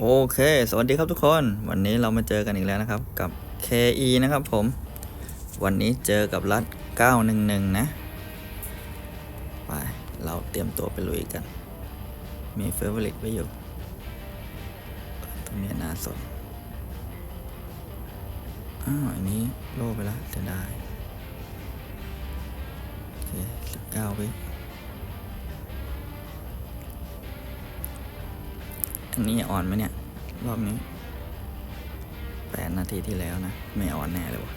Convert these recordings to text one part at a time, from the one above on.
โอเค สวัสดีครับทุกคน วันนี้เรามาเจอกันอีกแล้วนะครับ กับ KE นะครับผม วันนี้เจอกับรัฐ911 นะ ไป เราเตรียมตัวไปลุยกัน มีเฟอร์ลิตไว้อยู่ ตรงนี้น่าสนอ้าว อันนี้โล่ไปแล้วเสียดายโอเคสิบเก้าวิ อันนี้อ่อนไหมเนี่ย รอบนี้แปดนาทีที่แล้วนะ ไม่อ่อนแน่เลยวะ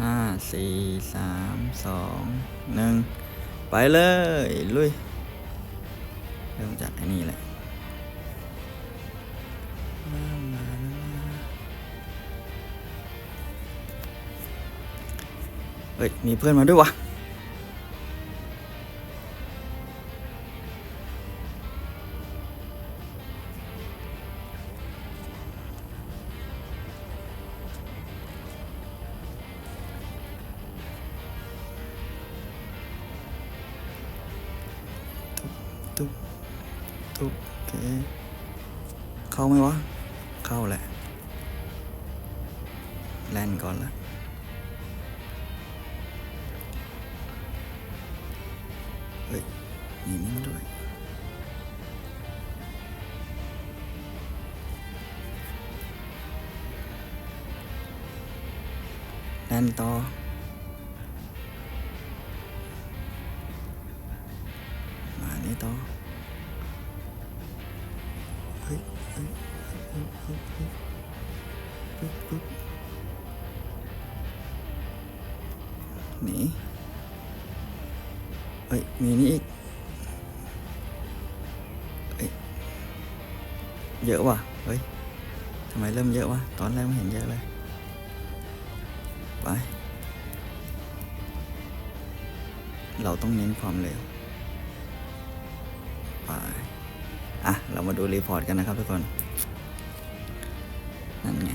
ห้าสี่สามสองหนึ่งไปเลย ลุย เริ่มจากอ้นี่แหละเฮ้ย มีเพื่อนมาด้วยวะ เข้าไหมวะ เข้าแหละ แลนก่อนละเฮ้ยมีนี่มาด้วยแลนต่อมานี่ต่อ หนีเฮ้ย มีนี่อีกเฮ้ย เยอะว่ะ เฮ้ย ทำไมเริ่มเยอะวะ ตอนแรกไม่เห็นเยอะเลย ไป เราต้องเน้นความเร็ว อะ เรามาดูรีพอร์ตกันนะครับทุกคน นั่นไง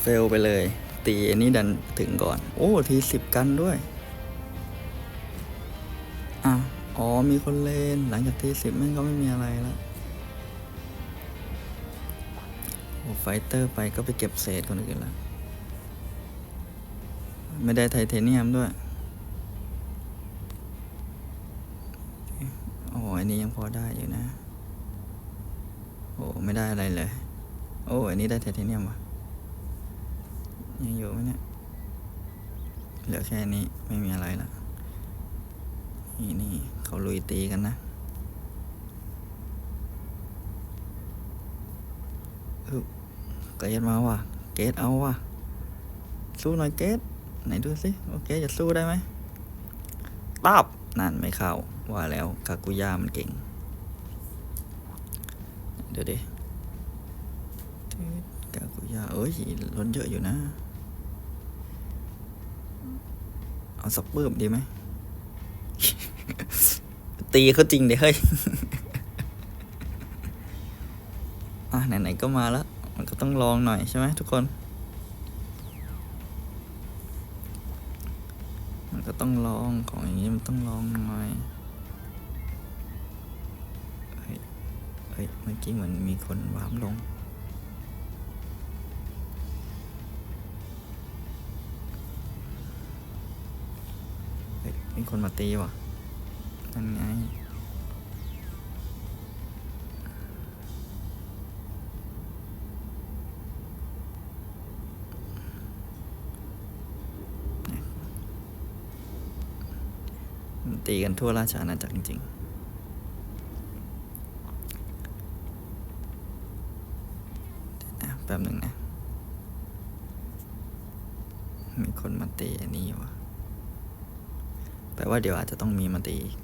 เฟลไปเลย ตีอันนี้ดันถึงก่อน โอ้ ทีสิบกันด้วย อะ อ๋อ มีคนเลน หลังจากทีสิบมันก็ไม่มีอะไรแล้วโอ้ไฟเตอร์ไปก็ไปเก็บเศษคนอื่นแล้ว ไม่ได้ไทเทเนียมด้วย โอ้อันนี้ยังพอได้อยู่นะ โอ้ไม่ได้อะไรเลย โอ้อันนี้ได้ไทเทเนียมวะยังอยู่ไหมเนี่ย เหลือแค่นี้ไม่มีอะไรละนี่นี่เขาลุยตีกันนะเกรดมาว่ะ เกรดเอาว่ะ สู้หน่อยเกรดไหนดูสิ โอเคจะสู้ได้ไหมตับ นั่นไม่เข้า ว่าแล้วกากุย่ามันเก่ง เดี๋ยวดิกากุย่าเอ้ยล้นเยอะอยู่นะ เอาสักปื้มดีไหม ตีเขาจริงเดี๋ยวเฮ้ย อะ ไหน ๆ ก็มาแล้ว มันก็ต้องลองหน่อยใช่ไหมทุกคน มันก็ ต้องลองของอย่างนี้มันต้องลองหน่อยเฮ้ยเฮ้ยเมื่อกี้เหมือนมีคนวามลง เฮ้ยมีคนมาตีว่ะนั่นไง ตีกันทั่วราชอาณาจักรจริงๆนะแป๊บหนึ่งนะ มีคนมาตีอันนี้วะแปลว่าเดี๋ยวอาจจะต้องมีมาตีอีก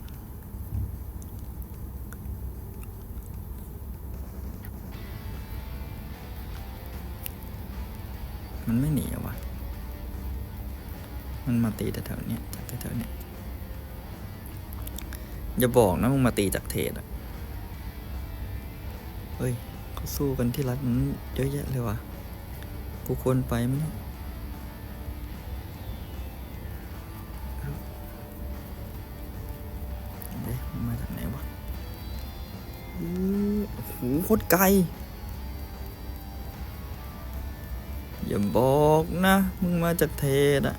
มันไม่หนีอะวะ มันมาตีแต่แถวเนี้ยจากแถวเนี้ย อย่าบอกนะมึงมาตีจากเทรดอะ เฮ้ยเขาสู้กันที่รัฐนั้นเยอะแยะเลยว่ะ กูควรไปมเนี่ยเอ๊ะมันมาจากไหนวะโหโคตรไกล อย่าบอกนะ มึงมาจากเทศอะ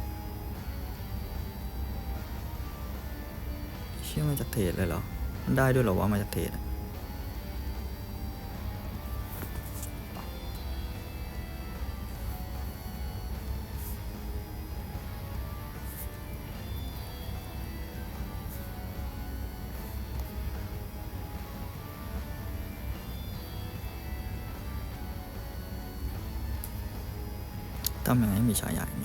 ชื่อมาจากเทศเลยเหรอ มันได้ด้วยเหรอว่ามาจากเทศอะทำยังไงมีฉายา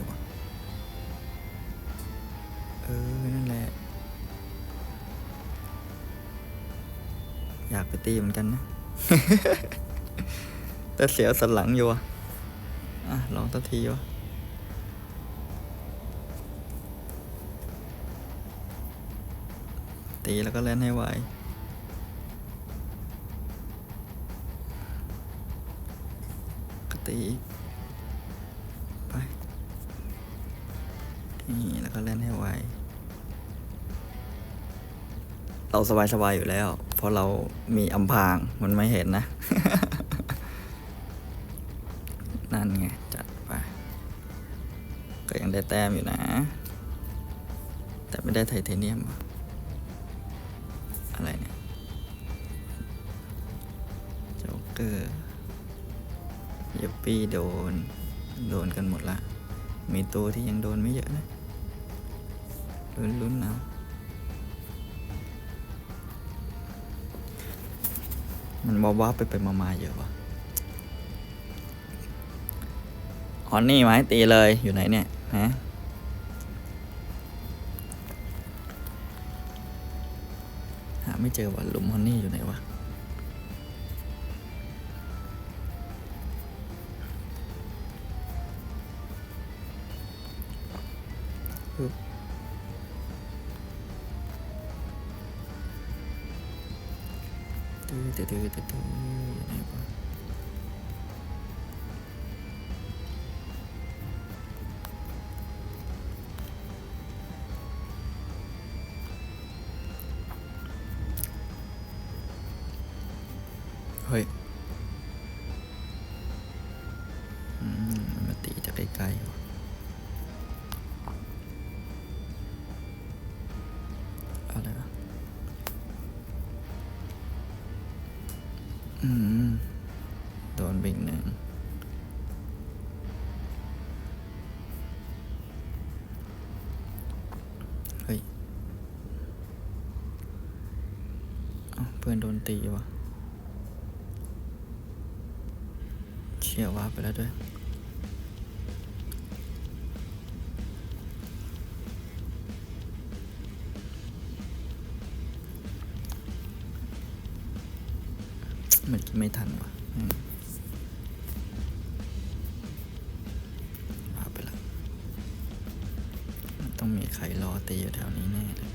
ตีเหมือนกันนะ แต่เสียสันหลังอยู่อะลองตัทีวะตีแล้วก็เล่นให้ไวก็ตีไปนี่แล้วก็เล่นให้ไว เราสบายๆอยู่แล้ว เพราะเรามีอำพรางมันไม่เห็นนะ นั่นไง จัดไป ก็ยังได้แต้มอยู่นะ แต่ไม่ได้ไทเทเนียม อะไรเนี่ยโจ๊กเกอร์ยัปปี้โดน โดนกันหมดละ มีตัวที่ยังโดนไม่เยอะนะลุ้นๆเอา มันวาว่าไปไปมามาๆเยอะวะฮอนนี่มาให้ตีเลยอยู่ไหนเนี่ยฮะหาไม่เจอว่ะหลุมฮอนนี่อยู่ไหนวะ ตื้อตื้อตื้อตื้อไหนวะเฮ้ยอืมมันมาตีจากไกลๆวะ โดนตีวะเชี่ยวว่าไปแล้วด้วยมันกินไม่ทันวะอืมเอาไปแล้วมันต้องมีใครรอตีอยู่แถวนี้แน่เลย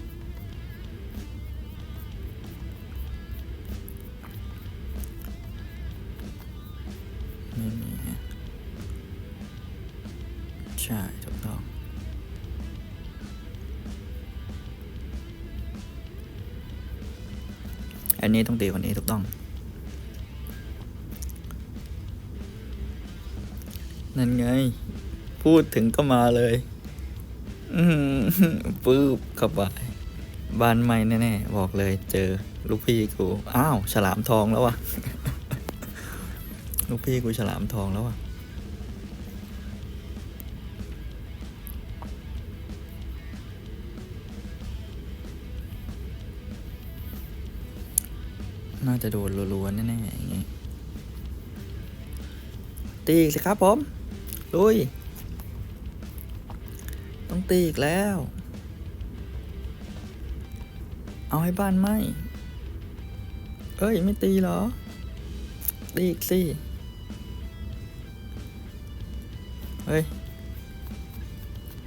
นนี้ต้องตีคนนี้ถูกต้อง นั่นไง พูดถึงก็มาเลย อืปื๊บเข้าไปบ้านไม่แน่ๆ บอกเลยเจอลูกพี่กู อ้าว ฉลามทองแล้ววะ ลูกพี่กูฉลามทองแล้ววะ น่าจะโดนรัวๆแน่ๆอย่างงี้ตีอีกสิครับผม ลุย ต้องตีอีกแล้ว เอาให้บ้านไหมเอ้ย ไม่ตีเหรอ ตีอีกสิ เฮ้ย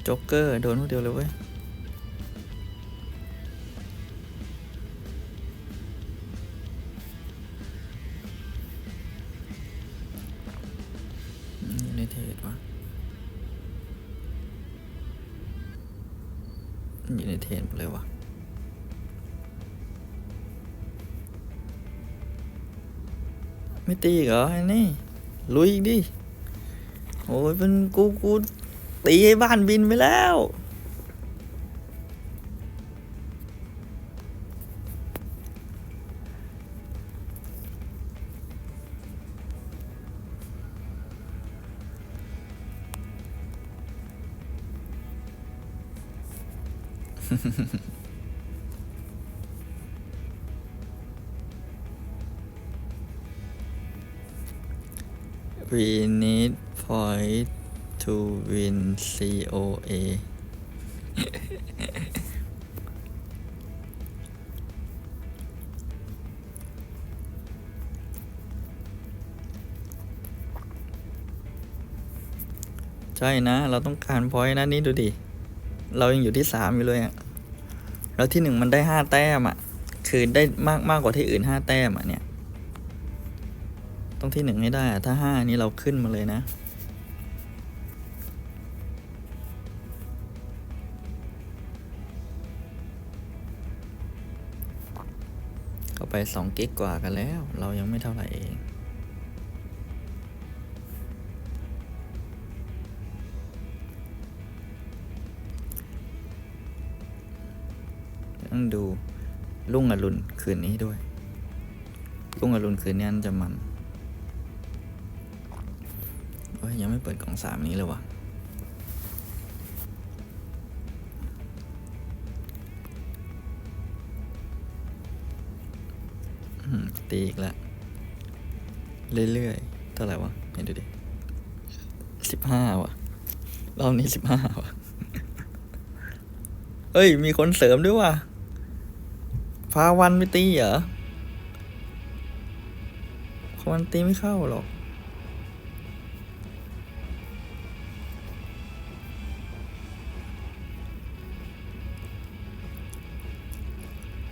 จ๊กเกอร์ โดนคนเดียวเลยเว้ย อยู่ในเทนเลยวะไม่ตีเหรอไอ้นี่ ลุยดิ โอ้ยเป็นกูกูตีให้บ้านบินไปแล้ว We need point to win COA ใช่นะ เราต้องการพอยต์นะนี่ดูดิ เรายังอยู่ที่สามอยู่เลยอะ แล้วที่หนึ่งมันได้ห้าแต้มอะ คือได้มากมากกว่าที่อื่นห้าแต้มอะเนี่ย ต้องที่หนึ่งให้ได้อะถ้าห้านี้เราขึ้นมาเลยนะ เข้าไปสองกิกกว่ากันแล้ว เรายังไม่เท่าไหร่เอง ต้องดูรุ่งอรุณคืนนี้ด้วย รุ่งอรุณคืนนี้นจะมันโอ้ยยังไม่เปิดกล่องสามนี้เลยวะตีอีกแล้วเรื่อยๆเท่าไหร่วะเห็นดูดิสิบห้าวะรอบนี้สิบห้าวะเอ้ย มีคนเสริมด้วยว่ะ พาวันไปตีเหรอพาวันตีไม่เข้าหรอก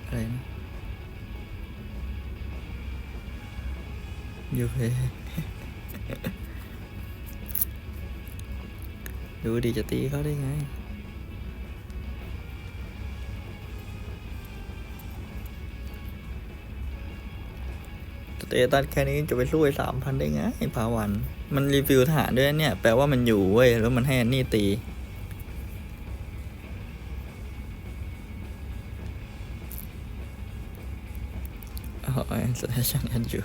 อะไรนะยูเพดูดิจะตีเขาได้ไง เตตัสแค่นี้จะไปสู้ไอ้สามพันได้ไงไอ้พาวัน มันรีวิวทหารด้วยเนี่ย แปลว่ามันอยู่เว้ย แล้วมันให้อันนี่ตีอ๋อสเตชันกันอยู่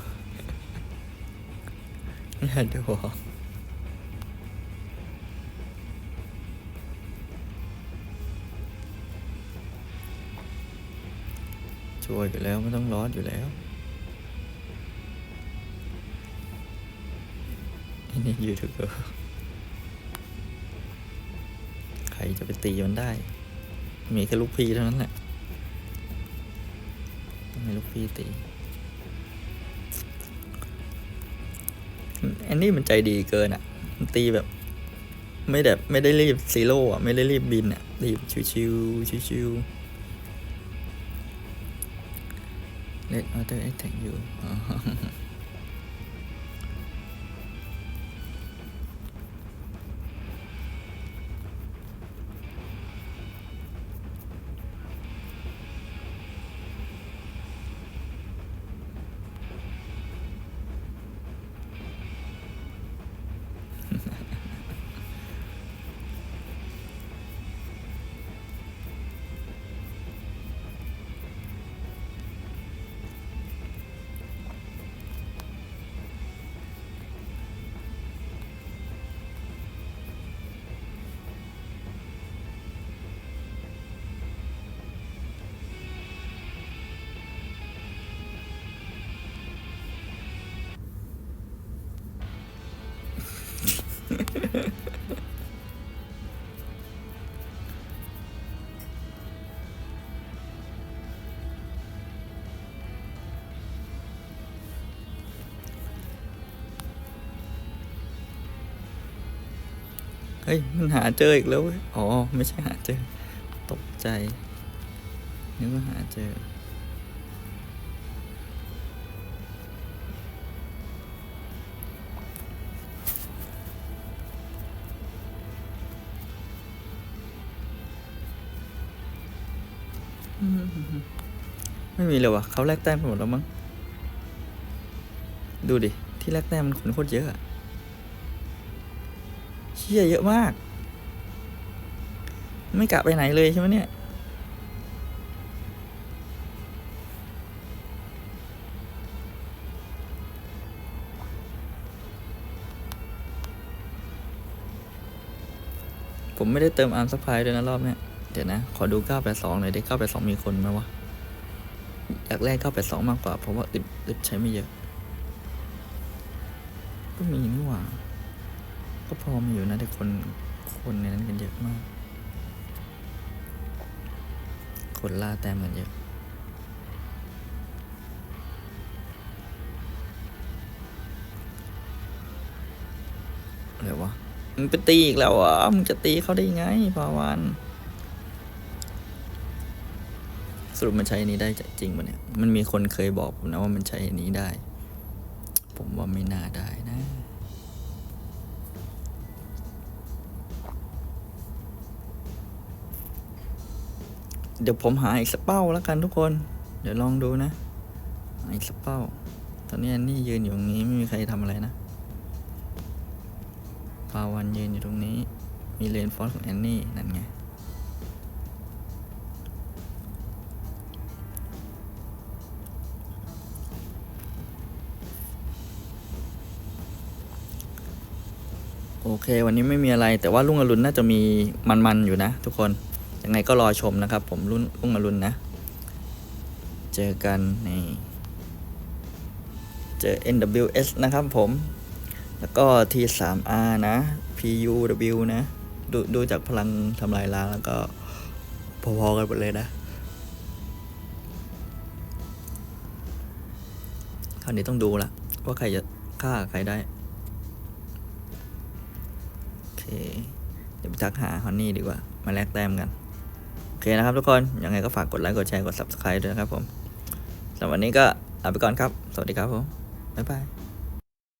อย่าดูหรอช่วยอยู่แล้วไม่ต้องร้อนอยู่แล้ว อันนี้ยูทูบเบอร์ใครจะไปตีมันได้ มีแค่ลูกพีเท่านั้นแหละต้องให้ลูกพีตีอันนี้มันใจดีเกินอะมันตีแบบ ไม่แบบไม่ได้รีบซีโร่อะ ไม่ได้รีบบินอะรีบชิวๆชิวๆ Let other attack you อ๋อ เฮ้ย มันหาเจออีกแล้วเว้ยอ๋อ ไม่ใช่หาเจอ ตกใจ นึกว่าหาเจอ ไม่มีเลยวะเขาแลกแต้มไปหมดแล้วมั้ง ดูดิ ที่แรกแต้มมันคนโคตรเยอะอะ เชี่ยเยอะมาก ไม่กะไปไหนเลยใช่ไหมเนี่ย ผมไม่ได้เติมอาร์มซัพพลายด้วยนะรอบเนี้ย เดี๋ยวนะ ขอดู 982 หน่อยได้ 982 มีคนไหมวะ อยากแรก 982 มากกว่า เพราะว่าอึดอึดใช้ไม่เยอะ ก็มีนี่หว่า ก็พอมีอยู่นะแต่คนคนในนั้นกันเยอะมาก คนล่าแต้มกันเยอะอะไรวะมึงไปตีอีกแล้วเหรอะมึงจะตีเขาได้ยังไงพาวานสรุปมันใช้อันนี้ได้จริงปะเนี่ย มันมีคนเคยบอกผมนะว่ามันใช้อันนี้ได้ ผมว่าไม่น่าได้นะ เดี๋ยวผมหาอีกสเป้าแล้วกันทุกคน เดี๋ยวลองดูนะอีกสเป้า ตอนนี้อันนี่ยืนอยู่ตรงนี้ไม่มีใครทำอะไรนะพาวันยืนอยู่ตรงนี้ มีเลนฟอสของแอนนี่นั่นไงโอเค วันนี้ไม่มีอะไรแต่ว่าลุงอรุณน่าจะมีมันๆอยู่นะทุกคน ยังไงก็รอชมนะครับ ผมรุ่นลุงอรุณนะ เจอกันในเจอ NWS นะครับผม แล้วก็ T3R นะ PUW นะ ดูดูจากพลังทำลายล้างแล้วก็พอๆกันหมดเลยนะคราวนี้ต้องดูละว่าใครจะฆ่าใครได้ โอเค เดี๋ยวไปทักหาฮอนนี่ดีกว่า มาแลกแต้มกัน โอเคนะครับทุกคน ยังไงก็ฝากกดไลค์กดแชร์กด Subscribe ด้วยนะครับผมสำหรับวันนี้ก็ลาไปก่อนครับ สวัสดีครับผม บ๊ายบาย